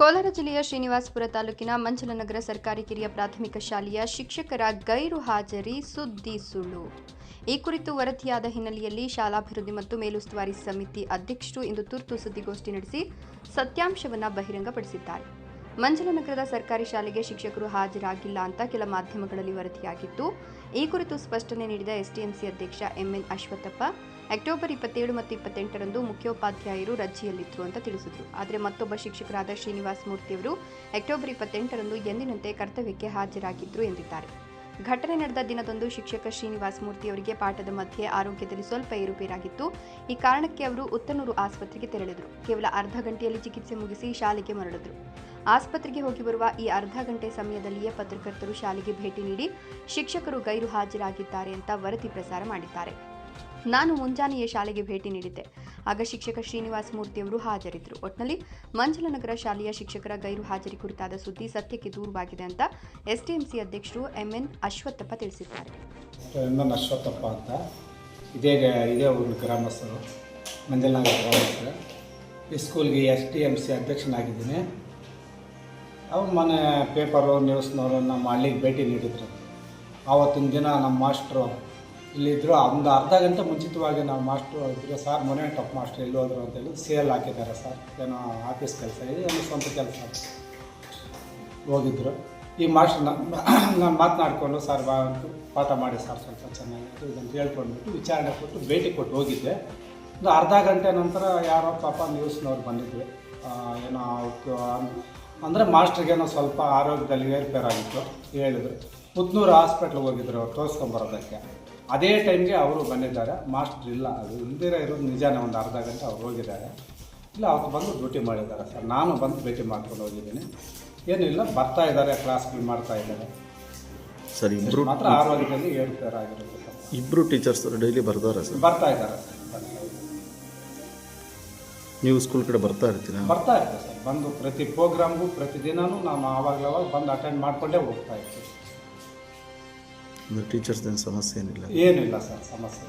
ಕೋಲಾರ ಜಿಲ್ಲೆಯ ಶ್ರೀನಿವಾಸಪುರ ತಾಲೂಕಿನ ಮಂಚಲನಗರ ಸರ್ಕಾರಿ ಕಿರಿಯ ಪ್ರಾಥಮಿಕ ಶಾಲೆಯ ಶಿಕ್ಷಕರ ಗೈರು ಹಾಜರಿ ಸುದ್ದಿ ಸುಳ್ಳು. ಈ ಕುರಿತು ವರದಿಯಾದ ಹಿನ್ನೆಲೆಯಲ್ಲಿ ಶಾಲಾಭಿವೃದ್ಧಿ ಮತ್ತು ಮೇಲುಸ್ತುವಾರಿ ಸಮಿತಿ ಅಧ್ಯಕ್ಷರು ಇಂದು ತುರ್ತು ಸುದ್ದಿಗೋಷ್ಠಿ ನಡೆಸಿ ಸತ್ಯಾಂಶವನ್ನು ಬಹಿರಂಗಪಡಿಸಿದ್ದಾರೆ. ಮಂಜಲನಗರದ ಸರ್ಕಾರಿ ಶಾಲೆಗೆ ಶಿಕ್ಷಕರು ಹಾಜರಾಗಿಲ್ಲ ಅಂತ ಕೆಲ ಮಾಧ್ಯಮಗಳಲ್ಲಿ ವರದಿಯಾಗಿತ್ತು. ಈ ಕುರಿತು ಸ್ಪಷ್ಟನೆ ನೀಡಿದ ಎಸ್ಟಿಎಂಸಿ ಅಧ್ಯಕ್ಷ ಎಂಎನ್ ಅಶ್ವತ್ಥಪ್ಪ ಅಕ್ಟೋಬರ್ ಇಪ್ಪತ್ತೇಳು ಮತ್ತು ಇಪ್ಪತ್ತೆಂಟರಂದು ಮುಖ್ಯೋಪಾಧ್ಯಾಯರು ರಜೆಯಲ್ಲಿದ್ದರು ಅಂತ ತಿಳಿಸಿದರು. ಆದರೆ ಮತ್ತೊಬ್ಬ ಶಿಕ್ಷಕರಾದ ಶ್ರೀನಿವಾಸ ಮೂರ್ತಿಯವರು ಅಕ್ಟೋಬರ್ ಇಪ್ಪತ್ತೆಂಟರಂದು ಎಂದಿನಂತೆ ಕರ್ತವ್ಯಕ್ಕೆ ಹಾಜರಾಗಿದ್ದರು ಎಂದಿದ್ದಾರೆ. ಘಟನೆ ನಡೆದ ದಿನದಂದು ಶಿಕ್ಷಕ ಶ್ರೀನಿವಾಸ ಮೂರ್ತಿಯವರಿಗೆ ಪಾಠದ ಮಧ್ಯೆ ಆರೋಗ್ಯದಲ್ಲಿ ಸ್ವಲ್ಪ ಏರುಪೇರಾಗಿತ್ತು. ಈ ಕಾರಣಕ್ಕೆ ಅವರು ಉತ್ತನೂರು ಆಸ್ಪತ್ರೆಗೆ ತೆರಳಿದರು. ಕೇವಲ ಅರ್ಧ ಗಂಟೆಯಲ್ಲಿ ಚಿಕಿತ್ಸೆ ಮುಗಿಸಿ ಶಾಲೆಗೆ ಮರಳಿದರು. ಆಸ್ಪತ್ರೆಗೆ ಹೋಗಿ ಬರುವ ಈ ಅರ್ಧ ಗಂಟೆ ಸಮಯದಲ್ಲಿಯೇ ಪತ್ರಕರ್ತರು ಶಾಲೆಗೆ ಭೇಟಿ ನೀಡಿ ಶಿಕ್ಷಕರು ಗೈರು ಹಾಜರಾಗಿದ್ದಾರೆ ಅಂತ ವರದಿ ಪ್ರಸಾರ ಮಾಡಿದ್ದಾರೆ. ನಾನು ಮುಂಜಾನೆಯೇ ಶಾಲೆಗೆ ಭೇಟಿ ನೀಡಿದ್ದೆ. ಆಗ ಶಿಕ್ಷಕ ಶ್ರೀನಿವಾಸ ಮೂರ್ತಿಯವರು ಹಾಜರಿದ್ದರು. ಒಟ್ನಲ್ಲಿ ಮಂಜಲನಗರ ಶಾಲೆಯ ಶಿಕ್ಷಕರ ಗೈರು ಹಾಜರಿ ಕುರಿತಾದ ಸುದ್ದಿ ಸತ್ಯಕ್ಕೆ ದೂರವಾಗಿದೆ ಅಂತ ಎಸ್ಡಿಎಂಸಿ ಅಧ್ಯಕ್ಷರು ಎಂಎನ್ ಅಶ್ವತ್ಥಪ್ಪ ತಿಳಿಸಿದ್ದಾರೆ. ಎಂ ಎನ್ ಅಶ್ವತ್ಥಪ್ಪ ಅಂತ. ಇದೇ ಇದೇ ಊರಿನ ಗ್ರಾಮಸ್ಥರು. ಮಂಜಲನಗರ ಗ್ರಾಮಸ್ಥರು. ಈ ಸ್ಕೂಲ್ಗೆ ಎಸ್ ಡಿ ಎಂ ಸಿ ಅಧ್ಯಕ್ಷನಾಗಿದ್ದೀನಿ. ಅವ್ರು ಮನೆ ಪೇಪರು ನ್ಯೂಸ್ನವರು ನಮ್ಮ ಹಳ್ಳಿಗೆ ಭೇಟಿ ನೀಡಿದ್ರು. ಆವತ್ತಿನ ದಿನ ನಮ್ಮ ಮಾಸ್ಟ್ರು ಇಲ್ಲಿದ್ದರು ಒಂದು ಅರ್ಧ ಗಂಟೆ ಮುಂಚಿತವಾಗಿ ನಾವು ಮಾಸ್ಟ್ರು ಇದ್ರೆ, ಸರ್ ಮೊನ್ನೆ ಟಪ್ ಮಾಸ್ಟ್ರು ಎಲ್ಲಿ ಹೋದ್ರು ಅಂತೇಳಿ ಸೇಲ್ ಹಾಕಿದ್ದಾರೆ ಸರ್. ಏನೋ ಆಫೀಸ್ ಕೆಲಸ ಇದೆ, ಏನೋ ಸ್ವಂತ ಕೆಲಸ ಹೋಗಿದ್ರು. ಈ ಮಾಸ್ಟರ್ ನಾನು ಮಾತನಾಡಿಕೊಂಡು, ಸರ್, ಬಾ ಅಂತು ಪಾಠ ಮಾಡಿ ಸರ್, ಸ್ವಲ್ಪ ಚೆನ್ನಾಗಿತ್ತು ಇದನ್ನು ಹೇಳ್ಕೊಂಡ್ಬಿಟ್ಟು ವಿಚಾರಣೆ ಕೊಟ್ಟು ಭೇಟಿ ಕೊಟ್ಟು ಹೋಗಿದ್ದೆ. ಒಂದು ಅರ್ಧ ಗಂಟೆ ನಂತರ ಯಾರೋ ಪಾಪ ನ್ಯೂಸ್ನವ್ರು ಬಂದಿದ್ವಿ ಏನೋ ಅಂದರೆ ಮಾಸ್ಟ್ರಿಗೇನೋ ಸ್ವಲ್ಪ ಆರೋಗ್ಯದಲ್ಲಿ ಏರ್ಪೇರಾಗಿತ್ತು. ಹೇಳಿದ್ರು. ಪುತ್ನೂರು ಹಾಸ್ಪಿಟ್ಲ್ಗೆ ಹೋಗಿದ್ರು ಅವ್ರು ತೋರಿಸ್ಕೊಂಬರೋದಕ್ಕೆ ಅದೇ ಟೈಮ್ಗೆ ಅವರು ಬಂದಿದ್ದಾರೆ. ಮಾಸ್ಟರ್ ಇಲ್ಲ. ಅದು ಇಲ್ದಿರ ಇರೋದು ನಿಜಾನೇ ಒಂದು ಅರ್ಧ ಗಂಟೆ ಅವ್ರು ಹೋಗಿದ್ದಾರೆ. ಇಲ್ಲ ಅವ್ರು ಬಂದು ಡ್ಯೂಟಿ ಮಾಡಿದ್ದಾರೆ ಸರ್. ನಾನು ಬಂದು ಭೇಟಿ ಮಾಡ್ಕೊಂಡು ಹೋಗಿದ್ದೀನಿ. ಏನಿಲ್ಲ ಬರ್ತಾ ಇದ್ದಾರೆ ಕ್ಲಾಸ್ಗಳು ಮಾಡ್ತಾ ಇದ್ದಾರೆ. ಸರಿ ಇಬ್ಬರು ಮಾತ್ರ ಆರೋಗ್ಯದಲ್ಲಿ ಏರುಪೇರಾಗಿರುತ್ತೆ ಸರ್. ಇಬ್ಬರು ಟೀಚರ್ಸ್ ಡೈಲಿ ಬರ್ತಾರೆ ಸರ್? ಬರ್ತಾ ಇದ್ದಾರೆ. ನೀವು ಸ್ಕೂಲ್ ಕಡೆ ಬರ್ತಾ ಇರ್ತೀರಾ? ಬರ್ತಾ ಇರ್ತೀನಿ ಸರ್. ಬಂದು ಪ್ರತಿ ಪ್ರೋಗ್ರಾಮ್ಗೂ ಪ್ರತಿದಿನವೂ ನಾನು ಆವಾಗಲವಾಗ ಬಂದು ಅಟೆಂಡ್ ಮಾಡಿಕೊಂಡೇ ಹೋಗ್ತಾ ಇರ್ತೀವಿ. ಅಂದ್ರೆ ಟೀಚರ್ಸ್ ಏನು ಸಮಸ್ಯೆ ಏನಿಲ್ಲ. ಏನಿಲ್ಲ ಸರ್ ಸಮಸ್ಯೆ